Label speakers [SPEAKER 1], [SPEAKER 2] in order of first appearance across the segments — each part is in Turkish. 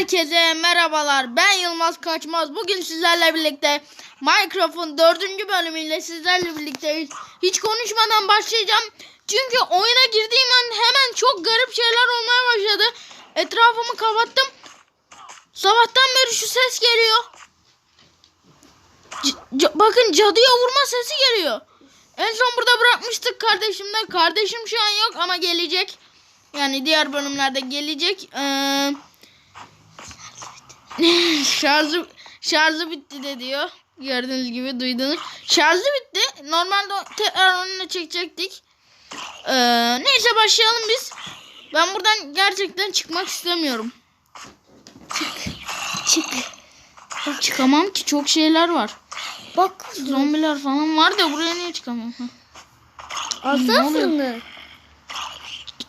[SPEAKER 1] Herkese merhabalar. Ben Yılmaz Kaçmaz. Bugün sizlerle birlikte Minecraft'ın dördüncü bölümüyle sizlerle birlikteyiz. Hiç konuşmadan başlayacağım. Çünkü oyuna girdiğim an hemen çok garip şeyler olmaya başladı. Etrafımı kapattım. Sabahtan beri şu ses geliyor. C- bakın cadıya vurma sesi geliyor. En son burada bırakmıştık kardeşimle. Kardeşim şu an yok ama gelecek. Yani diğer bölümlerde gelecek. Ee, şarjı şarjı bitti de diyor. Gördüğünüz gibi duydunuz. Şarjı bitti. Normalde tekrar onunla çekecektik. Ee, neyse başlayalım biz. Ben buradan gerçekten çıkmak istemiyorum.
[SPEAKER 2] Çık.
[SPEAKER 1] Çıkamam ki çok şeyler var.
[SPEAKER 2] Bak.
[SPEAKER 1] Zombiler falan var da buraya niye. Ne
[SPEAKER 2] Alsana fırını.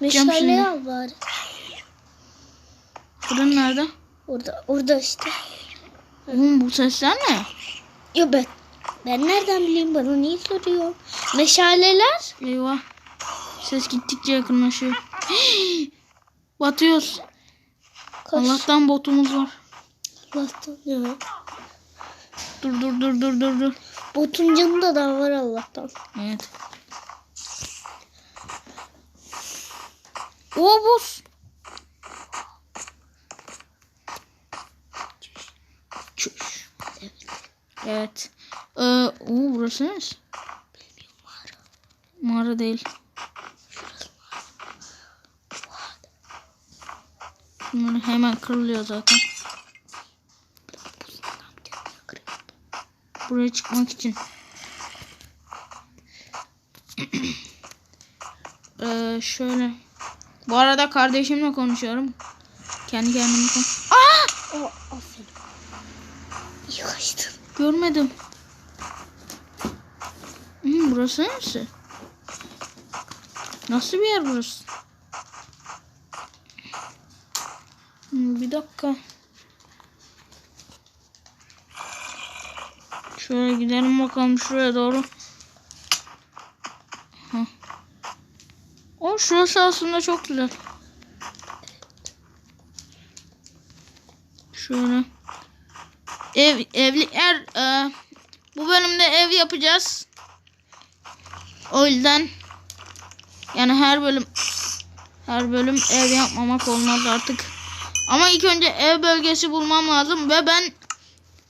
[SPEAKER 2] Meşale al bari.
[SPEAKER 1] Fırın nerede?
[SPEAKER 2] Orada, orada işte.
[SPEAKER 1] Oğlum bu sesler ne?
[SPEAKER 2] Yo ben. Ben nereden bileyim bana niye soruyor? Meşaleler.
[SPEAKER 1] Eyvah. Ses gittikçe yakınlaşıyor. Batıyoruz.
[SPEAKER 2] Koş.
[SPEAKER 1] Allah'tan botumuz var.
[SPEAKER 2] Allah'tan ya.
[SPEAKER 1] Dur dur dur dur dur dur.
[SPEAKER 2] Botun canında da var Allah'tan.
[SPEAKER 1] Evet. O buz. Evet. Ee, oo, burası neresi? Mağara değil. Bunlar hemen kırılıyor zaten. Buraya çıkmak için. Ee, şöyle. Bu arada kardeşimle konuşuyorum. Kendi kendime kon. Aa!
[SPEAKER 2] O aferin.
[SPEAKER 1] Görmedim. Hmm, burası neresi? Nasıl bir yer burası? Hmm, bir dakika. Şöyle gidelim bakalım şuraya doğru. Hah. O şurası aslında çok güzel. Şöyle. Ev evli er e, bu bölümde ev yapacağız. O yüzden yani her bölüm her bölüm ev yapmamak olmaz artık. Ama ilk önce ev bölgesi bulmam lazım ve ben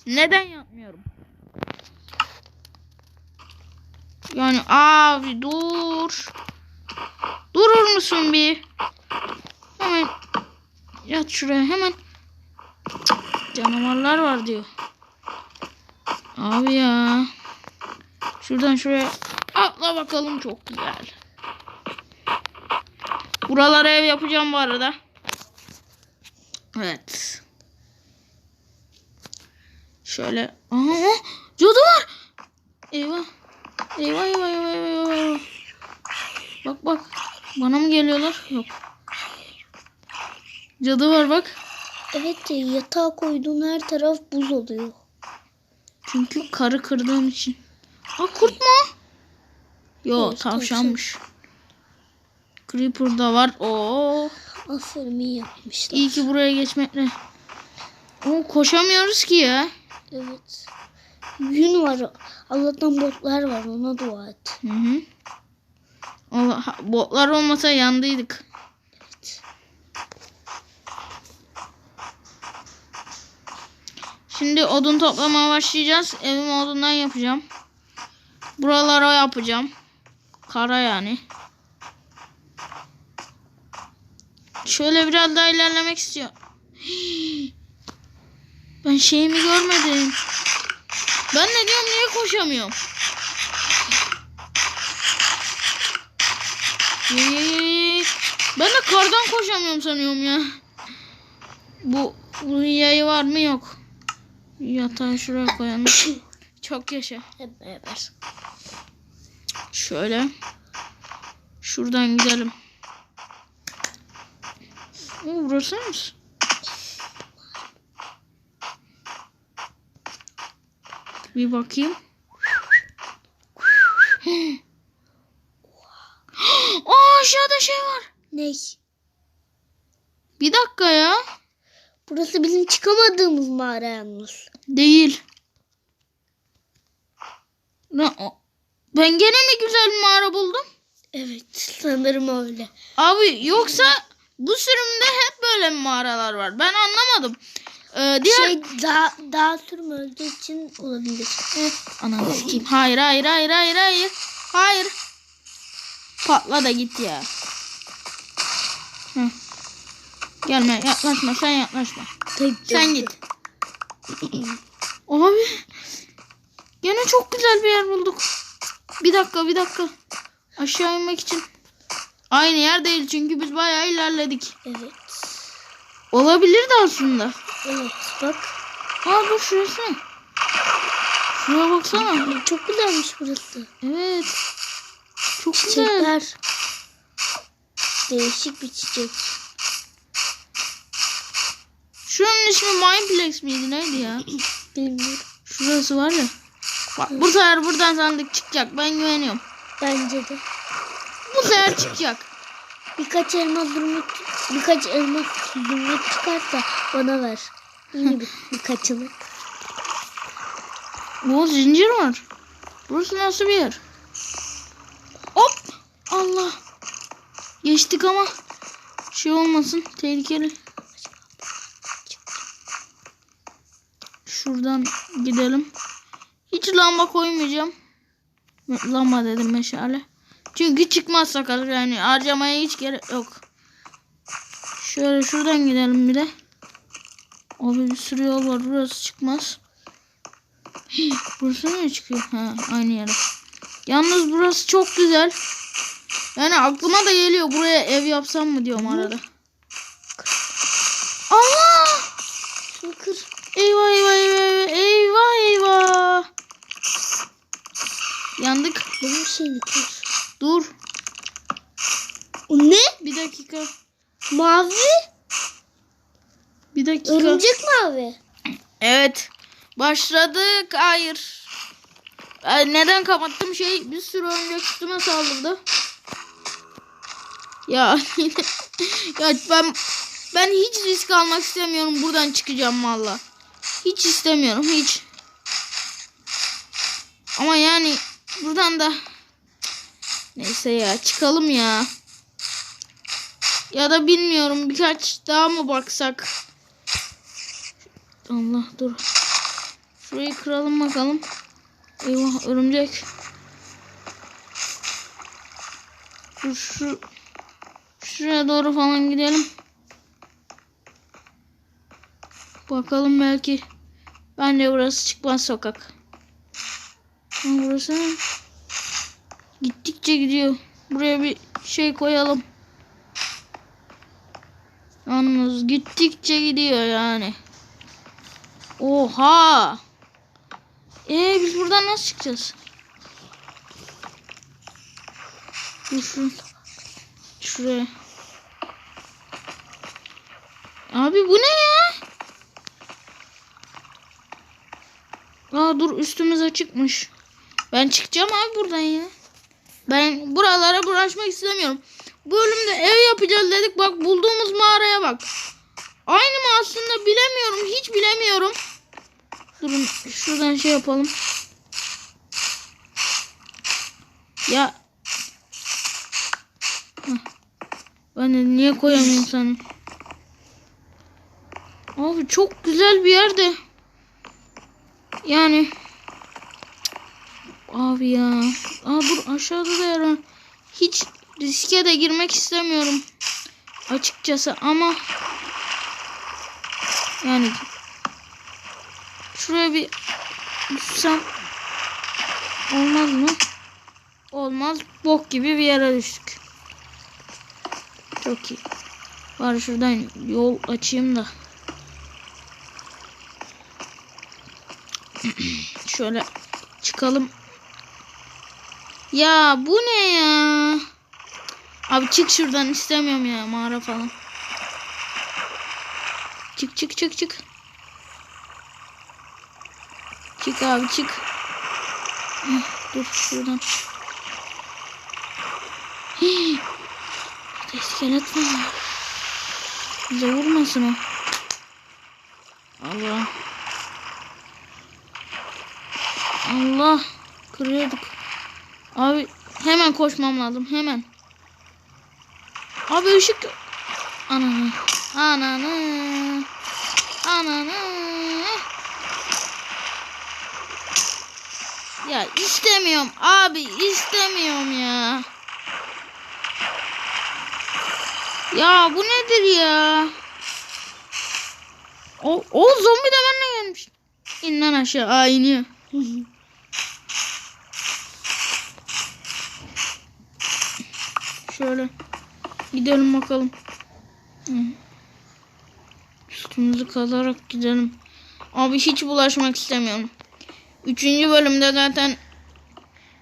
[SPEAKER 1] neden yapmıyorum? Yani abi dur. Durur musun bir? Hemen yat şuraya hemen. Canavarlar var diyor. Abi ya. Şuradan şuraya atla bakalım çok güzel. Buralara ev yapacağım bu arada. Evet. Şöyle. Aha, cadı var. Eyvah. Eyvah eyvah eyvah eyvah. Bak bak. Bana mı geliyorlar? Yok. Cadı var bak.
[SPEAKER 2] Evet yatağa koyduğun her taraf buz oluyor.
[SPEAKER 1] Çünkü karı kırdığım için. Aa kurt mu? Yo tavşanmış. Creeper da var. Oo.
[SPEAKER 2] Aferin iyi yapmışlar.
[SPEAKER 1] İyi ki buraya geçmekle. Oo, koşamıyoruz ki ya.
[SPEAKER 2] Evet. Gün var. Allah'tan botlar var. Ona dua et.
[SPEAKER 1] Hı hı. Allah, botlar olmasa yandıydık. Şimdi odun toplamaya başlayacağız. Evimi odundan yapacağım. Buralara yapacağım. Kara yani. Şöyle biraz daha ilerlemek istiyorum. Ben şeyimi görmedim. Ben ne diyorum niye koşamıyorum? Ben de kardan koşamıyorum sanıyorum ya. Bu bunun yayı var mı yok. Yatağı şuraya koyalım. Çok yaşa.
[SPEAKER 2] Hep beraber.
[SPEAKER 1] Şöyle. Şuradan gidelim. Oo, burası mı? Bir bakayım. Aa aşağıda şey var.
[SPEAKER 2] Ne?
[SPEAKER 1] Bir dakika ya.
[SPEAKER 2] Burası bizim çıkamadığımız mağara yalnız.
[SPEAKER 1] Değil. O? Ben gene mi güzel bir mağara buldum?
[SPEAKER 2] Evet sanırım öyle.
[SPEAKER 1] Abi yoksa bu sürümde hep böyle mi mağaralar var? Ben anlamadım. Ee, diğer...
[SPEAKER 2] Şey daha, daha sürüm öldüğü için olabilir.
[SPEAKER 1] Eh, Ananı sikeyim. Hayır hayır hayır hayır hayır. Hayır. Patla da git ya. Hı. Gelme yaklaşma sen yaklaşma.
[SPEAKER 2] Tek
[SPEAKER 1] Sen git. Abi. Gene çok güzel bir yer bulduk. Bir dakika bir dakika. Aşağı inmek için. Aynı yer değil çünkü biz bayağı ilerledik.
[SPEAKER 2] Evet.
[SPEAKER 1] Olabilirdi aslında.
[SPEAKER 2] Evet bak.
[SPEAKER 1] Aa dur şurası. Şuraya baksana.
[SPEAKER 2] Çok güzelmiş burası.
[SPEAKER 1] Evet. Çok güzel.
[SPEAKER 2] Çiçekler. Değişik bir çiçek.
[SPEAKER 1] Şunun ismi Mindplex miydi neydi ya?
[SPEAKER 2] Bilmiyorum.
[SPEAKER 1] Şurası var ya. Bak bu sefer buradan sandık çıkacak. Ben güveniyorum.
[SPEAKER 2] Bence de.
[SPEAKER 1] Bu sefer çıkacak.
[SPEAKER 2] Birkaç elmas zümrüt, birkaç elmas zümrüt çıkarsa bana ver. Yine bir, birkaçını.
[SPEAKER 1] Bu zincir var. Burası nasıl bir yer? Hop! Allah! Geçtik ama şey olmasın. Tehlikeli. Şuradan gidelim. Hiç lamba koymayacağım. Lamba dedim meşale. Çünkü çıkmaz sakal yani harcamaya hiç gerek yok. Şöyle şuradan gidelim bir de. Abi bir sürü yol var burası çıkmaz. Hii, burası ne çıkıyor? Ha aynı yere. Yalnız burası çok güzel. Yani aklıma da geliyor buraya ev yapsam mı diyorum arada. Eyvah eyvah eyvah eyvah eyvah. Yandık.
[SPEAKER 2] Benim şeyini kır.
[SPEAKER 1] Dur.
[SPEAKER 2] O ne?
[SPEAKER 1] Bir dakika.
[SPEAKER 2] Mavi.
[SPEAKER 1] Bir dakika.
[SPEAKER 2] Örümcek mavi.
[SPEAKER 1] Evet. Başladık. Hayır. Ay, neden kapattım şey bir sürü örümcek üstüme saldırdı. Ya ya ben ben hiç risk almak istemiyorum. Buradan çıkacağım valla. Hiç istemiyorum hiç. Ama yani buradan da neyse ya çıkalım ya. Ya da bilmiyorum birkaç daha mı baksak? Allah dur. Şurayı kıralım bakalım. Eyvah örümcek. Dur şu şuraya doğru falan gidelim. Bakalım belki bence burası çıkmaz sokak. Ha, burası? Gittikçe gidiyor. Buraya bir şey koyalım. Yalnız gittikçe gidiyor yani. Oha. Ee biz buradan nasıl çıkacağız? Dur şu. Şuraya. Abi bu ne ya? Aa dur üstümüz açıkmış. Ben çıkacağım abi buradan ya. Ben buralara bulaşmak istemiyorum. Bu bölümde ev yapacağız dedik. Bak bulduğumuz mağaraya bak. Aynı mı aslında bilemiyorum. Hiç bilemiyorum. Durun şuradan şey yapalım. Ya. Ben de niye koyamıyorum sana? Abi çok güzel bir yerde. Yani. Abi ya. Aa dur aşağıda da yer var. Hiç riske de girmek istemiyorum. Açıkçası ama yani şuraya bir düşsem olmaz mı? Olmaz. Bok gibi bir yere düştük. Çok iyi. Bari şuradan yol açayım da. Şöyle çıkalım. Ya bu ne ya? Abi çık şuradan istemiyorum ya mağara falan. Çık çık çık çık. Çık abi çık. Heh, Dur şuradan. Hii. İskelet var. Bize vurmasın o. Allah. Allah. Kırıyorduk. Abi hemen koşmam lazım. Hemen. Abi ışık. Ananı. Ananı. Ananı. Ya istemiyorum abi istemiyorum ya. Ya bu nedir ya? O, o zombi de benimle gelmiş. İn lan aşağı. İniyor. Şöyle. Gidelim bakalım. Üstümüzü kazarak gidelim. Abi hiç bulaşmak istemiyorum. Üçüncü bölümde zaten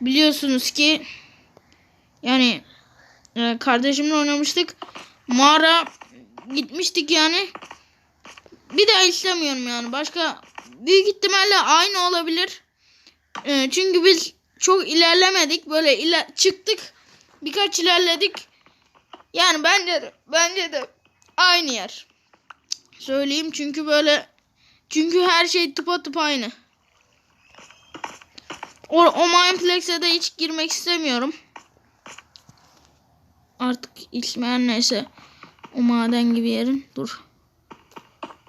[SPEAKER 1] biliyorsunuz ki yani e, kardeşimle oynamıştık. Mağara gitmiştik yani. Bir daha istemiyorum yani. Başka büyük ihtimalle aynı olabilir. E, çünkü biz çok ilerlemedik. Böyle iler çıktık. Birkaç ilerledik. Yani bence de, bence de aynı yer. Söyleyeyim çünkü böyle çünkü her şey tıpatıp aynı. O, o Mineplex'e de hiç girmek istemiyorum. Artık ismi neyse. O maden gibi yerin. Dur.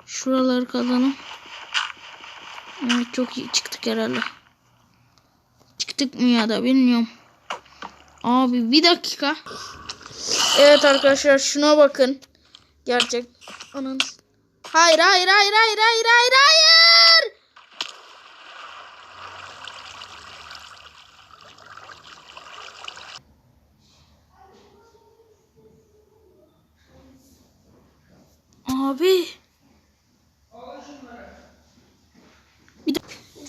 [SPEAKER 1] Şuraları kazanım. Evet çok iyi çıktık herhalde. Çıktık mı ya da bilmiyorum. Abi bir dakika. Evet arkadaşlar şuna bakın. Gerçek. Anın. Hayır hayır hayır hayır hayır hayır hayır. Abi.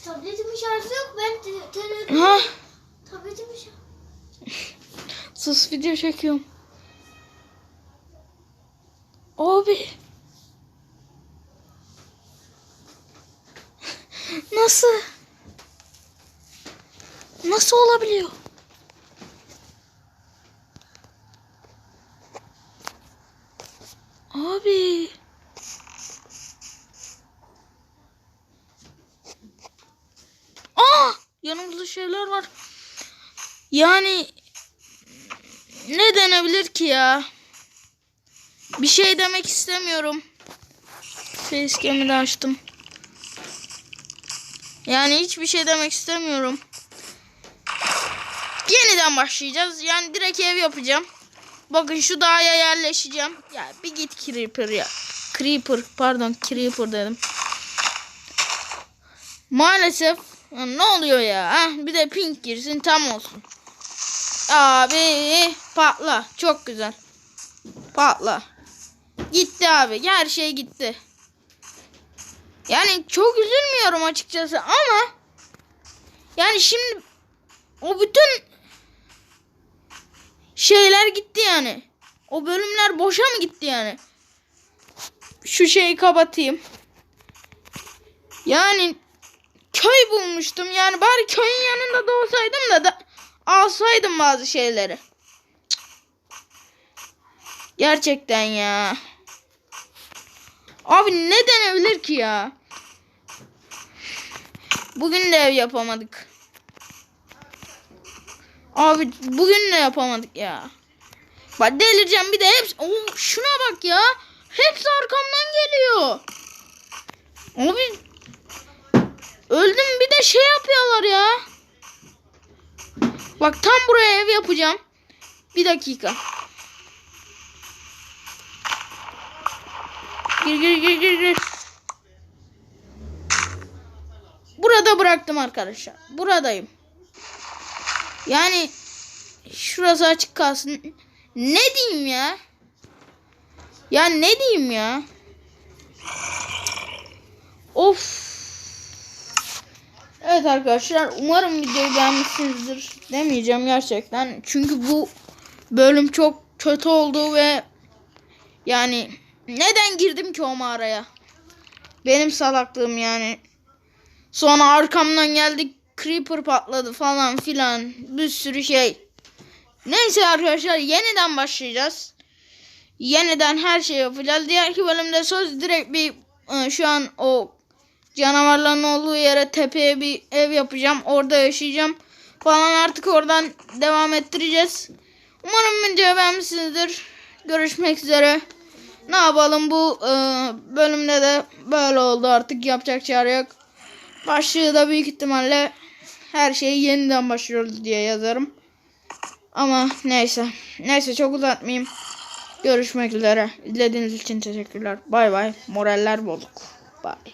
[SPEAKER 2] Tabletimin şarjı yok. Ben te- telefon
[SPEAKER 1] Ha.
[SPEAKER 2] tabletimin şarjı.
[SPEAKER 1] Sus video çekiyorum. Abi. Nasıl? Nasıl olabiliyor? Abi. Aa! Yanımızda şeyler var. Yani ne denebilir ki ya? Bir şey demek istemiyorum. Facecam'i de açtım. Yani hiçbir şey demek istemiyorum. Yeniden başlayacağız. Yani direkt ev yapacağım. Bakın şu dağa yerleşeceğim. Ya bir git Creeper ya. Creeper pardon Creeper dedim. Maalesef ne oluyor ya? Ha? Bir de pink girsin tam olsun. Abi patla. Çok güzel. Patla. Gitti abi. Her şey gitti. Yani çok üzülmüyorum açıkçası ama yani şimdi o bütün şeyler gitti yani. O bölümler boşa mı gitti yani? Şu şeyi kapatayım. Yani köy bulmuştum. Yani bari köyün yanında da olsaydım da, da alsaydım bazı şeyleri. Gerçekten ya. Abi ne denebilir ki ya? Bugün de ev yapamadık. Abi bugün de yapamadık ya. Bak delireceğim bir de hepsi... Oo, şuna bak ya. Hepsi arkamdan geliyor. Abi öldüm bir de şey yapıyorlar ya. Bak tam buraya ev yapacağım. Bir dakika. Gir gir gir gir gir. Burada bıraktım arkadaşlar. Buradayım. Yani şurası açık kalsın. Ne diyeyim ya? Ya ne diyeyim ya? Of. Evet arkadaşlar umarım videoyu beğenmişsinizdir demeyeceğim gerçekten. Çünkü bu bölüm çok kötü oldu ve yani neden girdim ki o mağaraya? Benim salaklığım yani. Sonra arkamdan geldik creeper patladı falan filan bir sürü şey. Neyse arkadaşlar yeniden başlayacağız. Yeniden her şey yapacağız. Diğerki bölümde söz direkt bir e, şu an o canavarların olduğu yere tepeye bir ev yapacağım. Orada yaşayacağım. Falan artık oradan devam ettireceğiz. Umarım videoyu beğenmişsinizdir. Görüşmek üzere. Ne yapalım bu e, bölümde de böyle oldu artık yapacak çare yok. Başlığı da büyük ihtimalle her şeyi yeniden başlıyoruz diye yazarım. Ama neyse. Neyse çok uzatmayayım. Görüşmek üzere. İzlediğiniz için teşekkürler. Bay bay. Moraller bozuk. Bye.